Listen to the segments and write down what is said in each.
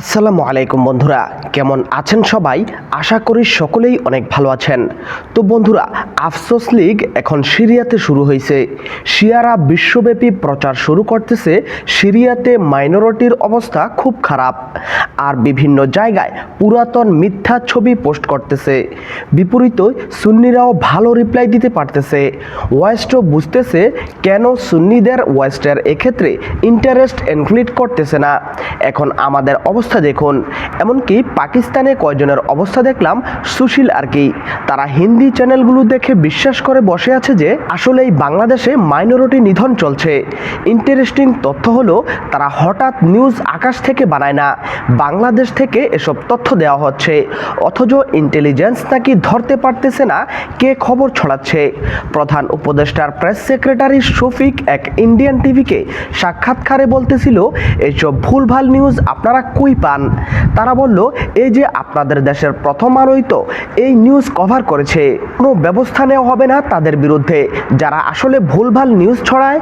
আসসালামু আলাইকুম বন্ধুরা, কেমন আছেন সবাই? আশা করি সকলেই অনেক ভালো আছেন। তো বন্ধুরা, আফসোস লীগ এখন সিরিয়াতে শুরু হয়েছে। শিয়ারা বিশ্বব্যাপী প্রচার শুরু করতেছে। সিরিয়াতে মাইনরিটির অবস্থা খুব খারাপ। আর বিভিন্ন জায়গায় পুরাতন মিথ্যা ছবি পোস্ট করতেছে। বিপরীত সুন্নিরাও ভালো রিপ্লাই দিতে পারতেছে। ওয়েস্টও বুঝতেছে কেন সুন্নিদের ওয়েস্টের এক্ষেত্রে ইন্টারেস্ট ইনক্লুড করতেছে না। এখন আমাদের অবস্থা দেখুন। এমনকি পাকিস্তানে কয়জনের অবস্থা দেখলাম সুশীল আর কি। তারা হিন্দি চ্যানেলগুলো দেখে বিশ্বাস করে বসে আছে যে আসলে এই বাংলাদেশে মাইনরিটি নিধন চলছে। ইন্টারেস্টিং তথ্য হলো, তারা হঠাৎ নিউজ আকাশ থেকে বানায় না। বাংলাদেশ থেকে এসব তথ্য দেওয়া হচ্ছে। অথচ ইন্টেলিজেন্স নাকি ধরতে পারতেছে না, কে খবর ছড়াচ্ছে? প্রধান উপদেষ্টার প্রেস সেক্রেটারি শফিক এক ইন্ডিয়ান টিভিকে সাক্ষাৎকারে বলতেছিল এইসব ভুলভাল নিউজ আপনারা কই পান। তারা বলল, এই যে আপনাদের দেশের প্রথম আলোই তো, এই নিউজ কভার করেছে। কোনো ব্যবস্থা নেওয়া হবে না তাদের বিরুদ্ধে। যারা আসলে ভুলভাল নিউজ ছড়ায়,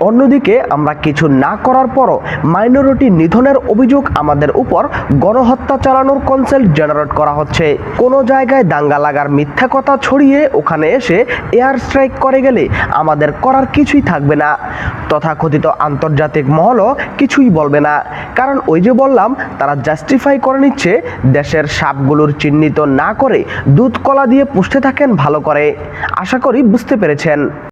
অন্যদিকে আমরা কিছু না করার পরও মাইনরিটি নিধনের অভিযোগ আমাদের উপর গণহত্যা চালানোর কনসেপ্ট জেনারেট করা হচ্ছে। কোনো জায়গায় দাঙ্গা লাগার মিথ্যা কথা ছড়িয়ে ওখানে এসে এয়ার স্ট্রাইক করে গেলে আমাদের করার কিছুই থাকবে না। তথাকথিত আন্তর্জাতিক মহলও কিছুই বলবে না। কারণ ওই যে বললাম তারা জাস্টিফাই করে নিচ্ছে দেশের সাপগুলোর চিহ্নিত না করে দুধ কলা দিয়ে পুষতে থাকেন, ভালো করে। আশা করি বুঝতে পেরেছেন।